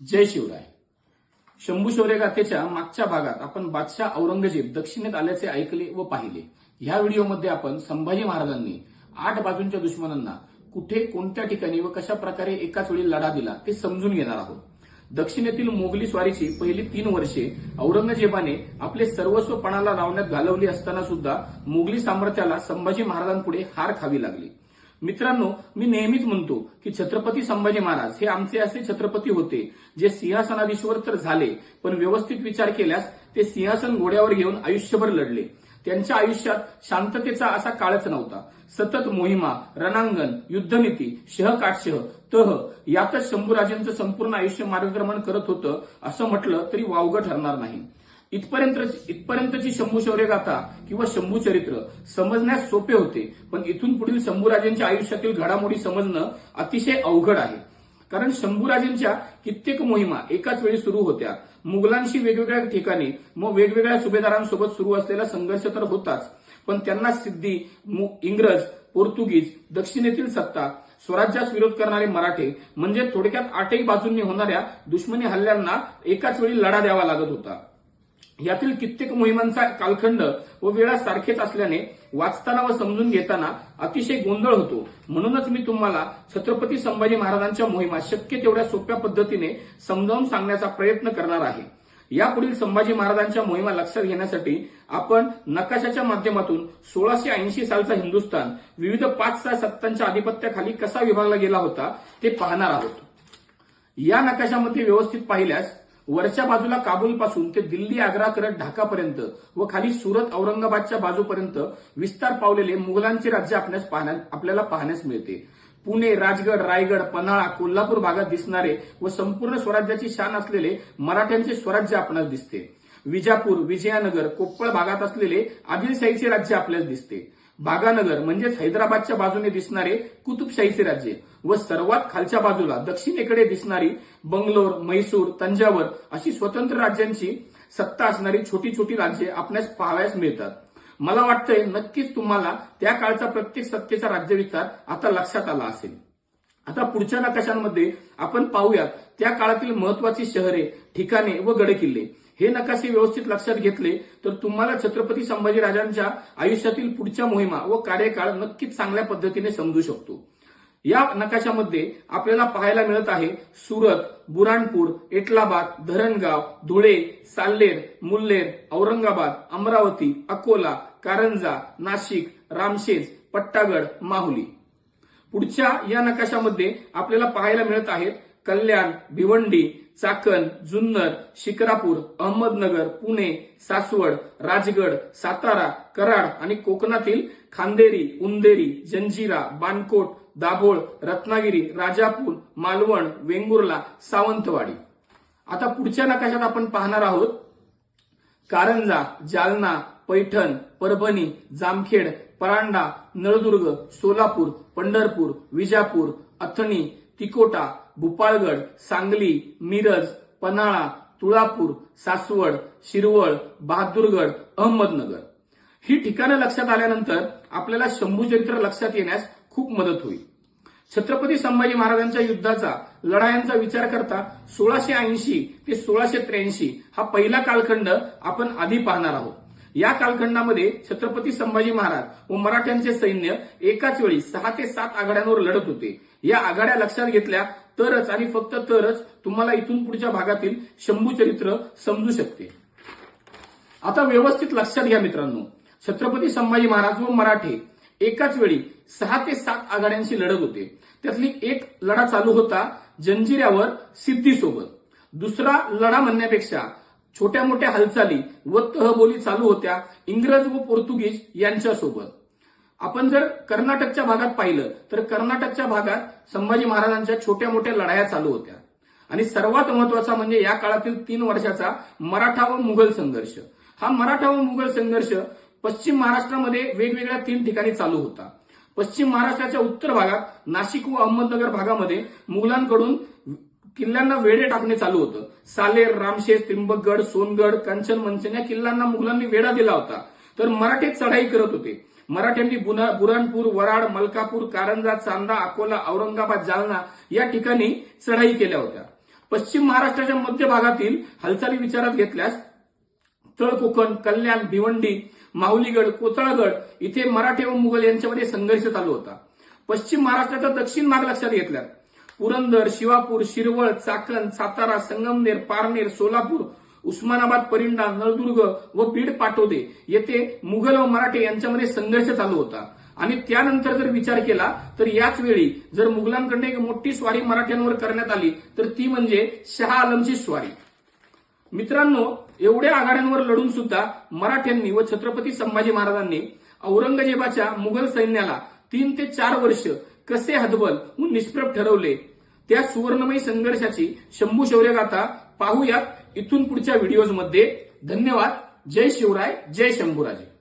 जय शिवराय. शंभू शौर्य गाथेच्या मागच्या भागात आपण बादशाह औरंगजेब दक्षिणेत आल्याचे ऐकले व पाहिले. ह्या व्हिडिओमध्ये आपण संभाजी महाराजांनी आठ बाजूंच्या दुश्मनांना कुठे कोणत्या ठिकाणी व कशा प्रकारे एकाच वेळी लढा दिला ते समजून घेणार आहोत. दक्षिणेतील मोगली स्वारीची पहिली तीन वर्षे औरंगजेबाने आपले सर्वस्व पणाला लावण्यात घालवली असताना सुद्धा मोगली साम्राज्याला संभाजी महाराजांपुढे हार खावी लागली. मित्रांनो मी नेहमीच म्हणतो की छत्रपती संभाजी महाराज हे आमचे असे छत्रपती होते जे सिंहासनाधीश्वर तर झाले पण व्यवस्थित विचार केल्यास ते सिंहासन घोड्यावर घेऊन आयुष्यभर लढले. त्यांच्या आयुष्यात शांततेचा असा काळच नव्हता. सतत मोहिमा रणांगण युद्धनीती शहकाटशह तह यातच शंभूराजेंचं संपूर्ण आयुष्य मार्गक्रमण करत होतं असं म्हटलं तरी वावगं ठरणार नाही. इथपर्यंत इथपर्यंतची शंभू शौर्य गाथा किंवा शंभू चरित्र समजण्यास सोपे होते. पण इथून पुढील शंभूराजेंच्या आयुष्यातील घडामोडी समजणं अतिशय अवघड आहे. कारण शंभूराजेंच्या कित्येक मोहिमा एकाच वेळी सुरू होत्या. मुघलांशी वेगवेगळ्या ठिकाणी मग वेगवेगळ्या सुभेदारांसोबत सुरू असलेला संघर्ष तर होताच. पण त्यांना सिद्धी मु- इंग्रज पोर्तुगीज दक्षिणेतील सत्ता स्वराज्यास विरोध करणारे मराठे म्हणजे थोडक्यात आठही बाजूंनी होणाऱ्या दुश्मनी हल्ल्यांना एकाच वेळी लढा द्यावा लागत होता. यातील कित्येक मोहिमांचा कालखंड व वेळा सारखेच असल्याने वाचताना व समजून घेताना अतिशय गोंधळ होतो. म्हणूनच मी तुम्हाला छत्रपती संभाजी महाराजांच्या मोहिमा शक्य तेवढ्या सोप्या पद्धतीने समजावून सांगण्याचा प्रयत्न करणार आहे. यापुढील संभाजी महाराजांच्या मोहिमा लक्षात घेण्यासाठी आपण नकाशाच्या माध्यमातून सोळाशे ऐंशी सालचा हिंदुस्थान विविध पाच सहा सत्तांच्या आधिपत्याखाली कसा विभागला गेला होता ते पाहणार आहोत. या नकाशामध्ये व्यवस्थित पाहिल्यास वरच्या बाजूला काबूल पासून ते दिल्ली आग्रा करत ढाकापर्यंत व खाली सुरत औरंगाबादच्या बाजूपर्यंत विस्तार पावलेले मुघलांचे राज्य आपल्यास आपल्याला पाहण्यास मिळते. पुणे राजगड रायगड पन्हाळा कोल्हापूर भागात दिसणारे व संपूर्ण स्वराज्याची शान असलेले मराठ्यांचे स्वराज्य आपणास दिसते. विजापूर विजयानगर कोप्पळ भागात असलेले आदिलशाहीचे राज्य आपल्यास दिसते. बागानगर म्हणजेच हैदराबादच्या बाजूने दिसणारे कुतुबशाहीचे राज्य व सर्वात खालच्या बाजूला दक्षिणेकडे दिसणारी बंगलोर म्हैसूर तंजावर अशी स्वतंत्र राज्यांची सत्ता असणारी छोटी छोटी राज्ये आपल्यास पाहाव्यास मिळतात. मला वाटतंय नक्कीच तुम्हाला त्या काळचा प्रत्येक सत्तेचा राज्यविस्तार आता लक्षात आला असेल. आता पुढच्या नकाशांमध्ये आपण पाहूयात त्या काळातील महत्वाची शहरे ठिकाणे व गडकिल्ले. हे नकाशे व्यवस्थित लक्षात घेतले तर तुम्हाला छत्रपती संभाजी राजांच्या आयुष्यातील पुढच्या मोहिमा व कार्यकाळ नक्कीच चांगल्या पद्धतीने समजू शकतो. या नकाशामध्ये आपल्याला पाहायला मिळत आहे सुरत बुराणपूर एटलाबाद धरणगाव धुळे साल्लेर मुल्लेर औरंगाबाद अमरावती अकोला कारंजा नाशिक रामशेज पट्टागड माहुली. पुढच्या या नकाशामध्ये आपल्याला पाहायला मिळत आहेत कल्याण भिवंडी चाकण जुन्नर शिकरापूर अहमदनगर पुणे सासवड राजगड सातारा कराड आणि कोकणातील खांदेरी उंदेरी जंजिरा बानकोट दाभोळ रत्नागिरी राजापूर मालवण वेंगुर्ला सावंतवाडी. आता पुढच्या नकाशात आपण पाहणार आहोत कारंजा जालना पैठण परभणी जामखेड परांडा नळदुर्ग सोलापूर पंढरपूर विजापूर अथणी तिकोटा भूपाळगड सांगली मिरज पन्हाळा तुळापूर सासवड शिरवळ बहादूरगड अहमदनगर. ही ठिकाणं लक्षात आल्यानंतर आपल्याला शंभू चरित्र लक्षात येण्यास खूप मदत होईल. छत्रपती संभाजी महाराजांच्या युद्धाचा लढायांचा विचार करता सोळाशे ऐंशी ते सोळाशे त्र्याऐंशी हा पहिला कालखंड आपण आधी पाहणार आहोत. या कालखंडामध्ये छत्रपती संभाजी महाराज व मराठ्यांचे सैन्य एकाच वेळी सहा ते सात आघाड्यांवर लढत होते. या आघाड्या लक्षात घेतल्या तरच आणि फक्त तरच तुम्हाला इथून पुढच्या भागातील शंभू चरित्र समजू शकते. आता व्यवस्थित लक्षात घ्या मित्रांनो. छत्रपती संभाजी महाराज व मराठे एकाच वेळी सहा ते सात आघाड्यांशी लढत होते. त्यातली एक लढा चालू होता जंजिऱ्यावर सिद्धीसोबत. दुसरा लढा म्हणण्यापेक्षा छोट्या मोठ्या हालचाली व तहबोली चालू होत्या इंग्रज व पोर्तुगीज यांच्यासोबत. आपण जर कर्नाटकच्या भागात पाहिलं तर कर्नाटकच्या भागात संभाजी महाराजांच्या छोट्या मोठ्या लढाया चालू होत्या. आणि सर्वात महत्त्वाचा म्हणजे या काळातील तीन वर्षाचा मराठा व मुघल संघर्ष. हा मराठा व मुघल संघर्ष पश्चिम महाराष्ट्रामध्ये वेगवेगळ्या तीन ठिकाणी चालू होता. पश्चिम महाराष्ट्राच्या उत्तर भागात नाशिक व अहमदनगर भागामध्ये मुघलांकडून किल्ल्यांना वेढे टाकणे चालू होतं. सालेर रामशेष त्रिंबकगड सोनगड कंचन मंचन या किल्ल्यांना मुघलांनी वेढा दिला होता. तर मराठे चढाई करत होते. मराठ्यांनी बुना- बुराणपूर वराड मलकापूर कारंजा चांदा अकोला औरंगाबाद जालना या ठिकाणी चढाई केल्या होत्या. पश्चिम महाराष्ट्राच्या मध्य भागातील हालचाली विचारात घेतल्यास तळकोकण कल्याण भिवंडी माऊलीगड कोतळगड इथे मराठे व मुघल यांच्यामध्ये संघर्ष चालू होता. पश्चिम महाराष्ट्राचा दक्षिण भाग लक्षात घेतल्यास पुरंदर शिवापूर शिरवळ चाकण सातारा संगमनेर पारनेर सोलापूर उस्मानाबाद परिंडा नळदुर्ग व बीड पाटोदे येथे मुघल व मराठे यांच्यामध्ये संघर्ष चालू होता. आणि त्यानंतर जर विचार केला तर याच वेळी जर मुघलांकडून एक मोठी स्वारी मराठ्यांवर करण्यात आली तर ती म्हणजे शहा आलमची स्वारी. मित्रांनो एवढ्या आघाड्यांवर लढून सुद्धा मराठ्यांनी व छत्रपती संभाजी महाराजांनी औरंगजेबाच्या मुघल सैन्याला तीन ते चार वर्ष कसे हतबल? व निष्प्रभ ठरवले. त्या सुवर्णमयी संघर्षाची शंभू शौर्य गाथा पाहूयात इथून पुढच्या व्हिडिओजमध्ये धन्यवाद. जय शिवराय. जय शंभूराजे.